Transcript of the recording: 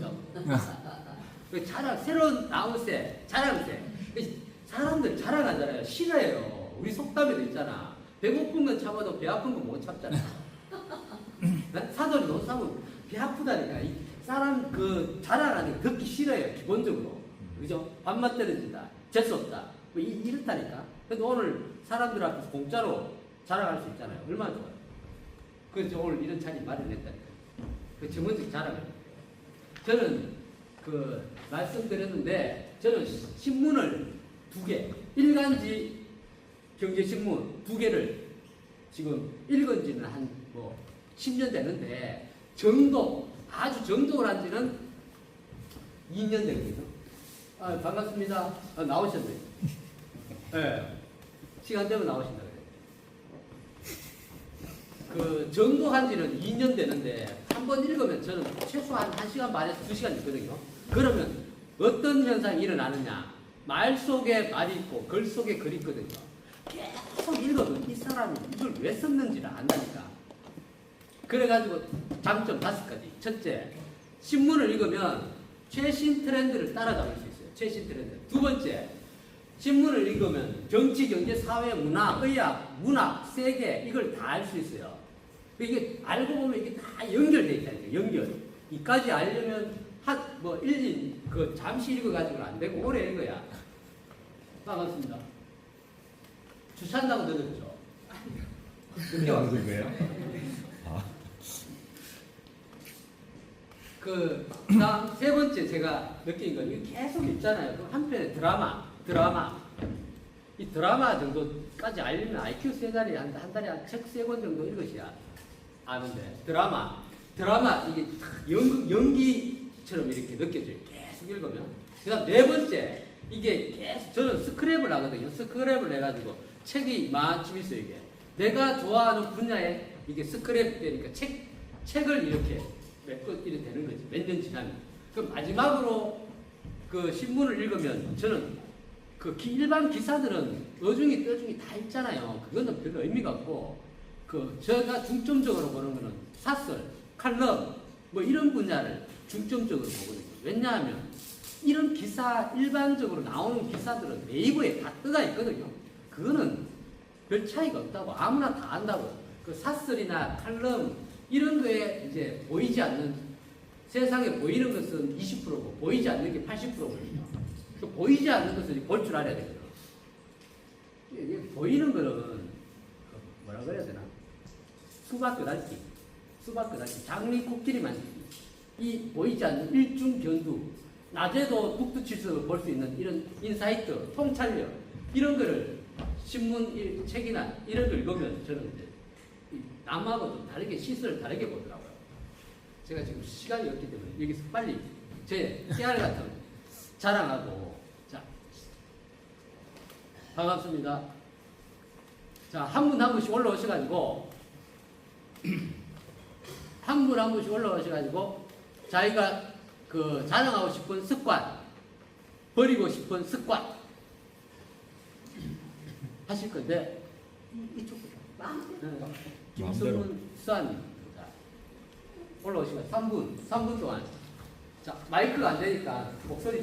그죠? 그 자랑, 새로운 나우세, 자랑세. 그 사람들 자랑하잖아요. 싫어해요. 우리 속담에도 있잖아. 배고픈 건 참아도 배 아픈 건 못 참잖아. 난 사돈이 돈 사면 배 아프다니까. 이 사람 그 자랑하는 거 듣기 싫어요. 기본적으로. 그죠? 밥맛 떨어진다. 재수 없다. 뭐 이, 이렇다니까. 근데 오늘 사람들 앞에서 공짜로 자랑할 수 있잖아요. 얼마나 좋아요. 그래서 오늘 이런 자리 마련했다니까. 그 전문적 자랑을. 저는 그 말씀드렸는데 저는 신문을 두 개, 일간지 경제신문 두 개를 지금 읽은 지는 한 뭐 10년 되는데 정독, 아주 정독을 한 지는 2년 되거든요. 아, 반갑습니다. 아, 나오셨네. 예. 네. 시간 되면 나오신다 그 정독한 지는 2년 되는데 한 번 읽으면 저는 최소한 1시간 반에서 2시간 있거든요. 그러면 어떤 현상이 일어나느냐? 말 속에 말이 있고 글 속에 글이 있거든요. 계속 읽어도 이 사람이 이걸 왜 썼는지를 안다니까. 그래가지고 장점 다섯 가지. 첫째, 신문을 읽으면 최신 트렌드를 따라잡을 수 있어요. 최신 트렌드. 두 번째, 신문을 읽으면 정치, 경제, 사회, 문화, 의학, 문학, 세계 이걸 다 알 수 있어요. 이게 알고 보면 이게 다 연결돼 있다니까 연결. 이까지 알려면 한뭐 일일 그 잠시 읽어가지고는 안 되고 오래 읽어야. 반갑습니다. 주차한다고 들었죠? 늦게 왔어요. 거예요? 그 다음 세 번째 제가 느낀 건 이게 계속 있잖아요. 그 한편에 드라마, 드라마. 이 드라마 정도까지 알려면 IQ 세 자리 한, 한 달에 책세 권 정도 읽으셔야 아는데 드라마, 드라마 이게 탁 연극 연기처럼 이렇게 느껴져요. 계속 읽으면. 그다음 네 번째 이게 계속 저는 스크랩을 하거든요. 스크랩을 해가지고 책이 많이 있어요 이게. 내가 좋아하는 분야에 이게 스크랩 되니까 책 책을 이렇게 몇권 이렇게 되는 거지. 몇 년 지나면. 그 마지막으로 그 신문을 읽으면 저는 그 기- 일반 기사들은 어중이 떠중이 다 있잖아요. 그거는 별로 의미가 없고 그 제가 중점적으로 보는 거는 사설, 칼럼 뭐 이런 분야를 중점적으로 보거든요. 왜냐하면 이런 기사 일반적으로 나오는 기사들은 네이버에 다 뜨가 있거든요. 그거는 별 차이가 없다고 아무나 다 안다고. 그 사설이나 칼럼 이런 거에 이제 보이지 않는 세상에 보이는 것은 20%고 보이지 않는 게 80%거든요. 그 보이지 않는 것을 볼 줄 알아야 되거든. 보이는 거는 그 뭐라 그래야 되나? 수박 끄달기, 수박 끄달기, 장미 코끼리 만지기. 이 보이지 않는 일중 견두, 낮에도 북두칠성을 볼수 있는 이런 인사이트, 통찰력 이런 거를 신문 이- 책이나 이런 걸 읽으면 저는 남하고 좀 다르게 시선을 다르게 보더라고요. 제가 지금 시간이 없기 때문에 여기서 빨리 제 깨알 같은 자랑하고 자 반갑습니다. 자 한 분 한 분씩 올라오셔가지고 한 분 한 분씩 올라오셔가지고 자기가 그 자랑하고 싶은 습관 버리고 싶은 습관 하실 건데 이- 이쪽부터. 네. 김성문 수사님 자, 올라오시면 3분 3분 동안 자 마이크가 안 되니까 목소리